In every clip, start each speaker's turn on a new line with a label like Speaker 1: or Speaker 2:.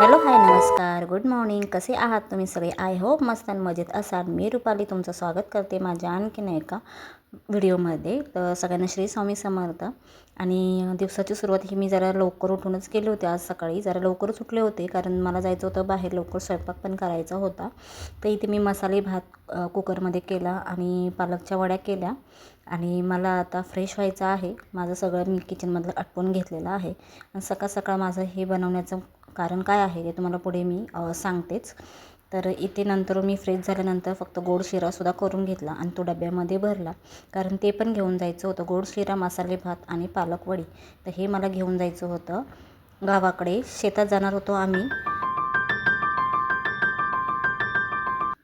Speaker 1: Hello hi नमस्कार. Good morning कसे आहात तुम्ही सगळे? आय होप मस्त आणि मजेत असाल. मी रुपाली तुमचं स्वागत करते माझ्या आणखीन एका व्हिडिओमध्ये. तर सगळ्यांना श्री स्वामी समर्थ. आणि दिवसाची सुरुवात ही मी जरा लवकर उठूनच केली होती आज सकाळी. जरा लवकरच उठले होते कारण मला जायचं होतं बाहेर. लवकर स्वयंपाक पण करायचा होता. तर इथे मी मसाले भात कुकरमध्ये केला आणि पालकच्या वड्या केल्या. आणि मला आता फ्रेश व्हायचं आहे. माझं सगळं मी किचनमधलं आटपून घेतलेलं आहे. आणि सकाळ सकाळ माझं हे बनवण्याचं कारण काय आहे ते तुम्हाला पुढे मी सांगतेच. तर इथे नंतर मी फ्रेश झाल्यानंतर फक्त गोड शिरासुद्धा करून घेतला आणि तो डब्यामध्ये भरला. कारण ते पण घेऊन जायचं होतं. गोड शिरा मसाले भात आणि पालक वडी. तर हे मला घेऊन जायचं होतं. गावाकडे शेतात जाणार होतो आम्ही.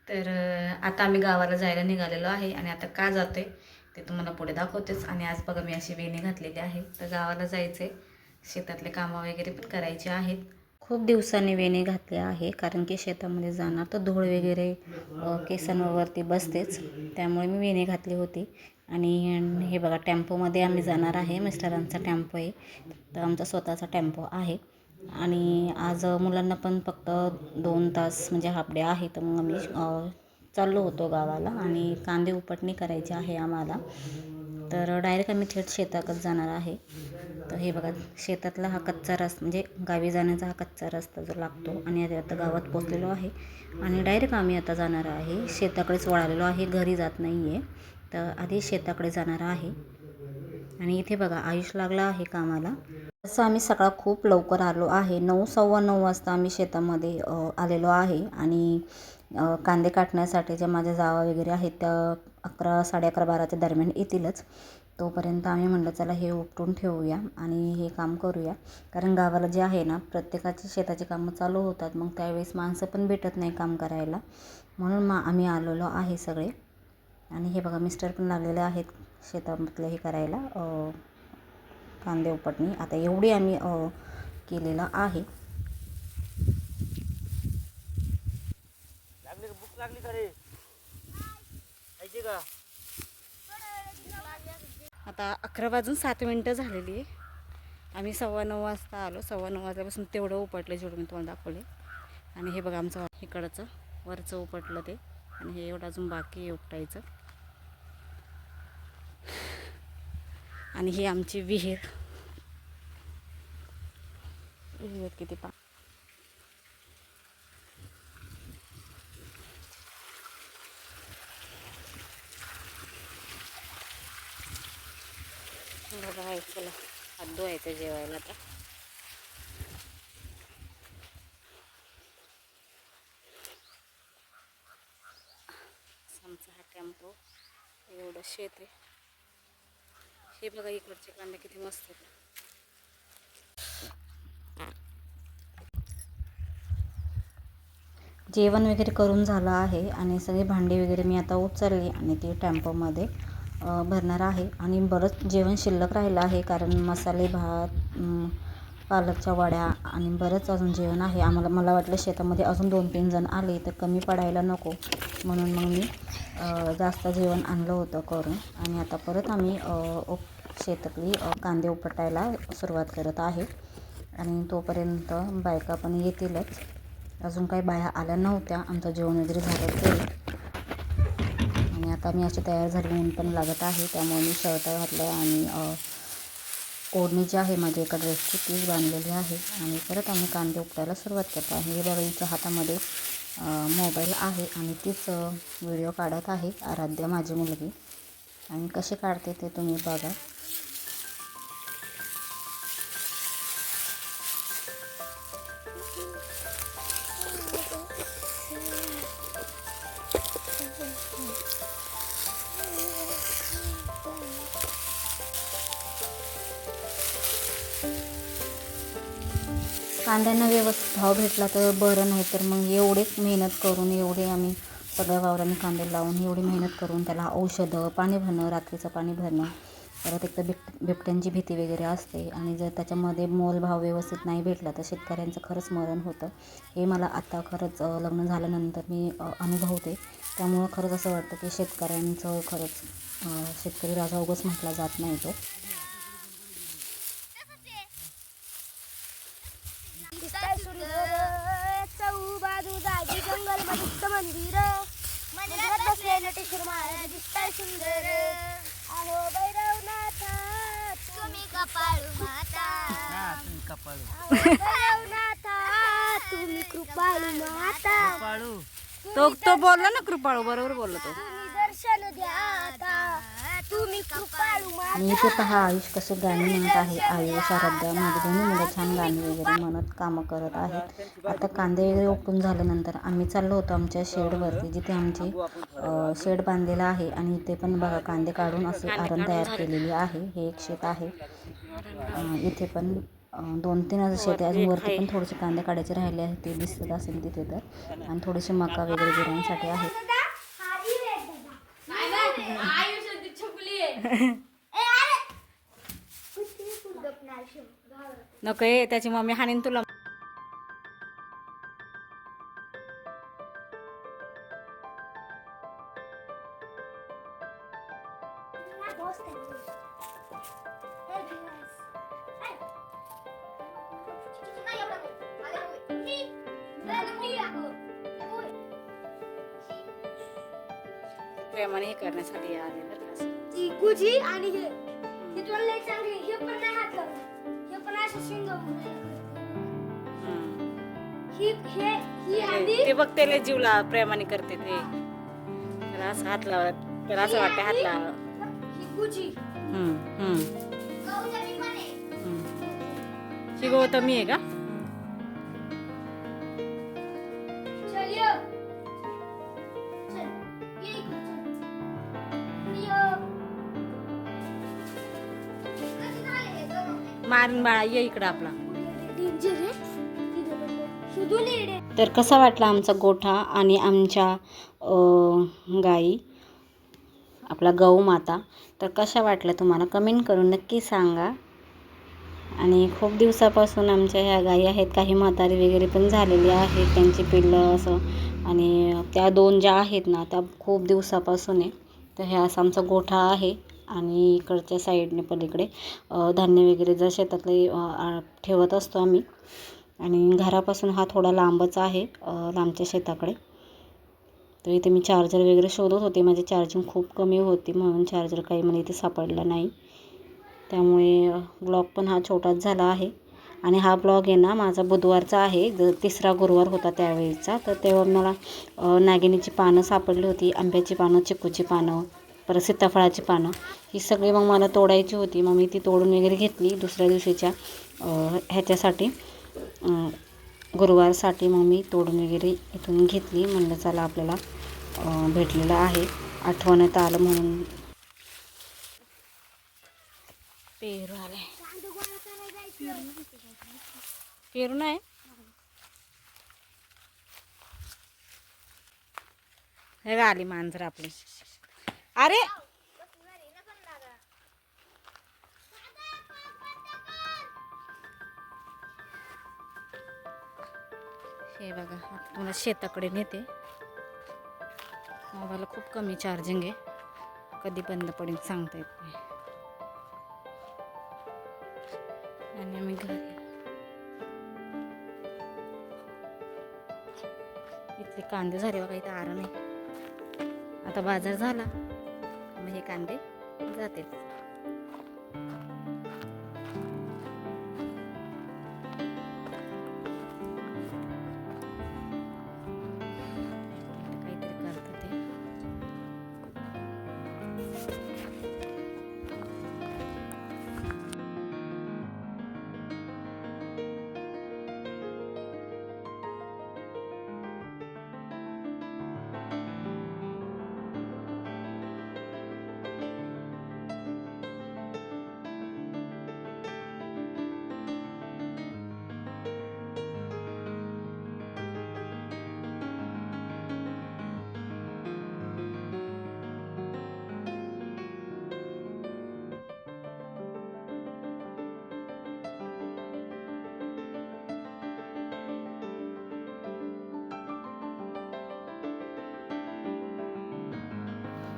Speaker 1: तर आता आम्ही गावाला जायला निघालेलो आहे आणि आता का जाते ते तुम्हाला पुढे दाखवतेच. आणि आज बघा मी अशी वेणी घातलेली आहे. तर गावाला जायचे शेतातले कामं वगैरे पण करायचे आहेत. खूप दिवसांनी वेणी घातले आहे कारण की शेतामध्ये जाणार तर धूळ वगैरे केसांवरती बसतेच. त्यामुळे मी वेणी घातली होती. आणि हे बघा टेम्पोमध्ये आम्ही जाणार आहे. मिस्टरांचा टेम्पो आहे. तर आमचा स्वतःचा टेम्पो आहे. आणि आज मुलांना पण फक्त दोन तास म्हणजे हाफ डे आहे. तर मग आम्ही चाललो होतो गावाला आणि कांदे उपटणी करायची आहे आम्हाला. तर डायरेक्ट आम्ही थेट शेतातच जाणार आहे. तर हे बघा शेतातला हा कच्चा रस्ता म्हणजे गावी जाण्याचा हा कच्चा रस्ता जो लागतो आणि आता आता गावात पोचलेलो आहे. आणि डायरेक्ट आम्ही आता जाणार आहे शेताकडेच वळालेलो आहे घरी जात नाही आहे तर आधी शेताकडे जाणार आहे. आणि इथे बघा आयुष लागला आहे कामाला. तसं आम्ही सकाळ खूप लवकर आलो आहे. नऊ सव्वा नऊ वाजता आम्ही शेतामध्ये आलेलो आहे. आणि कांदे काटण्यासाठी ज्या माझ्या जावा वगैरे आहेत त्या अकरा साडे अकरा बाराच्या दरम्यान येतीलच. तोपर्यंत आम्ही म्हणलं चला हे उपटून ठेवूया आणि हे काम करूया. कारण गावाला जे आहे ना प्रत्येकाची शेताची कामं चालू होतात. मग त्यावेळेस माणसं पण भेटत नाही काम करायला. म्हणून मग आम्ही आलेलो आहे सगळे. आणि हे बघा मिस्टर पण लागलेले आहेत शेतामधलं हे करायला. कांदे उपटणी. आता एवढी आम्ही केलेलं आहे.
Speaker 2: लागली का? लागली का रे?
Speaker 1: आता अकरा वाजून सात मिनटं झालेली आहे. आम्ही सव्वा नऊ वाजता आलो. सव्वा नऊ वाजल्यापासून तेवढं उपटलं जेवढं मी तुम्हाला दाखवले. आणि हे बघा आमचं इकडचं वरचं उपटलं ते. आणि हे एवढं अजून बाकी आहे उपटायचं. आणि ही आमची विहीर. विहीर किती पा बघा आहे, चला. हात धुवायचं जेवायला आता. आमचा हा टेम्पो एवढं शेत आहे. हे बघा इकडचे कांदे किती मस्त आहेत. जेवण वगैरे करून झालं आहे आणि सगळी भांडी वगैरे मी आता उचलली आणि ती टेम्पोमध्ये भरणार आहे. आणि बरंच जेवण शिल्लक राहिलं आहे कारण मसाले भात पालकच्या वड्या आणि बरंच अजून जेवण आहे. आम्हाला मला वाटलं शेतामध्ये अजून दोन तीन जण आले तर कमी पडायला नको. म्हणून मग मी जास्त जेवण आणलं होतं करून. आणि आता परत आम्ही उप शेतातली कांदे उपटायला सुरुवात करत आहे. आणि तोपर्यंत बायका पण येतीलच. अजून काही बाया आल्या नव्हत्या. आमचं जेवण वगैरे झालं ते. आता मी अशी तयार झाली ऊन पण लागत आहे. त्यामुळे मी शर्ट घातलं आहे आणि ओढणी जी आहे माझी एका ड्रेसची तीच बांधलेली आहे. आणि परत आम्ही कांदे उपटायला सुरुवात करतो आहे. हे बघा हिच्या हातामध्ये मोबाईल आहे आणि तीच व्हिडिओ काढत आहे आराध्या माझी मुलगी. आणि कसे काढते ते तुम्ही बघा. कांद्यांना व्यवस्थित भाव भेटला तर बरं नाही तर मग एवढे मेहनत करून एवढे आम्ही सगळ्या वावरांनी कांदे लावून एवढी मेहनत करून त्याला औषधं पाणी भरणं रात्रीचं पाणी भरणं परत एक तर बिब बिबट्यांची भीती वगैरे असते. आणि जर त्याच्यामध्ये मोलभाव व्यवस्थित नाही भेटला तर शेतकऱ्यांचं खरंच मरण होतं. हे मला आत्ता खरंच लग्न झाल्यानंतर मी अनुभवते. त्यामुळं खरंच असं वाटतं की शेतकऱ्यांचं खरंच शेतकरी राजा उगाच म्हटला जात नाही तो.
Speaker 3: नटेश्वर महाराज दिसताय सुंदर. अहो भैरवनाथा तुम्ही कपाळू माता.
Speaker 2: तुम्ही कपाळू.
Speaker 3: अहो भैरवनाथा तुम्ही कृपाळू माता.
Speaker 2: कपाळू.
Speaker 1: तो तो बोलला ना कृपाळू बरोबर बोलला तो. आणि इथे पहा आयुष कसे गाणी म्हणत आहे? आयुष शारदा माझी दोन्ही मुलं छान गाणी वगैरे म्हणत कामं करत आहेत. आता कांदे वगैरे ओपन झाल्यानंतर आम्ही चाललो होतो आमच्या शेडवरती जिथे आमचे शेड बांधलेला आहे. आणि इथे पण बघा कांदे काढून असे आरण तयार केलेली आहे. हे एक शेत आहे. इथे पण दोन तीन असं शेत आहे. अजून वरती पण थोडेसे कांदे काढायचे राहिले आहेत. ते दिसत असेल तिथे तर. आणि थोडेसे मका वगैरे गिरांसाठी आहे नको ये त्याची मम्मी हाणीन तुला. प्रेमाने हे करण्यासाठी आले बरं का?
Speaker 3: गुजी आणि हे हे तुला लय चांगली हे पण नाही हात हे पण असं शिंग
Speaker 1: हम्म.
Speaker 3: ही हे ही आधी
Speaker 1: ते बघ त्याला जीवला प्रेमाने करते ते. त्याला असं हात लावत त्याला असं वाटतं हात लाव.
Speaker 3: ही गुजी.
Speaker 1: हम्म, हम्म, हम्म. ही गौतमी आहे का? मारून बाळा ये इकडं आपला. तर कसा वाटला आमचा गोठा आणि आमच्या गाई? आपला गऊ माता. तर कशा वाटल्या तुम्हाला? कमेंट करून नक्की सांगा. आणि खूप दिवसापासून आमच्या ह्या गाई आहेत काही म्हातारी वगैरे पण झालेली आहेत त्यांची पिल्लं असं. आणि त्या दोन ज्या आहेत ना त्या खूप दिवसापासून आहे. तर ह्या असा आमचा गोठा आहे. आणि इकडच्या साईडने पलीकडे धान्य वगैरे जर शेतातले ठेवत असतो आम्ही. आणि घरापासून हा थोडा लांबच आहे लांबच्या शेताकडे. तर इथे मी चार्जर वगैरे शोधत होते. माझी चार्जिंग खूप कमी होती म्हणून चार्जर काही मला इथे सापडला नाही. त्यामुळे ब्लॉग पण हा छोटाच झाला आहे. आणि हा ब्लॉग आहे ना माझा बुधवारचा आहे. ज तिसरा गुरुवार होता त्यावेळेचा तर तेव्हा मला नागिनीची पानं सापडली होती आंब्याची पानं चिकूची पानं. परत सीताफळाची पानं ही सगळी मग मला तोडायची होती. मग मी ती तोडून वगैरे घेतली. दुसऱ्या दिवशीच्या ह्याच्यासाठी गुरुवारसाठी मग मी तोडून वगैरे इथून घेतली. म्हणलं चला आपल्याला भेटलेलं आहे. आठवण्यात आलं म्हणून. पेरू आले पेरू नाही? हे आली मांजर आपली. अरे हे बघा आता तुम्हाला शेताकडे नेते. मोबाईल खूप कमी चार्जिंग आहे. कधी बंद पडेल सांगता येत नाही. आणि आम्ही घरी. इथले कांदे झाले बघा इथं आरा नाही. आता बाजार झाला. मग हे कांदे जातील.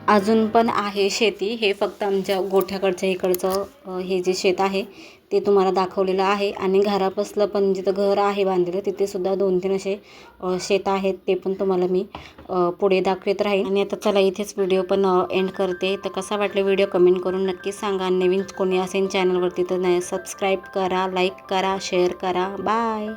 Speaker 1: अजून पण आहे शेती. हे फक्त आमच्या गोठ्याकडच्या इकडचं हे जे शेत आहे ते तुम्हाला दाखवलेलं आहे. आणि घरापासलं पण जिथं घर आहे बांधलेलं तिथेसुद्धा दोन तीन असे शेत आहेत. ते पण तुम्हाला मी पुढे दाखवत राहील आणि आता चला इथेच व्हिडिओ पण एंड करते. तर कसा वाटला व्हिडिओ कमेंट करून नक्की सांगा. नवीन कोणी असेल चॅनलवरती तर नाही सबस्क्राईब करा लाईक करा शेअर करा. बाय!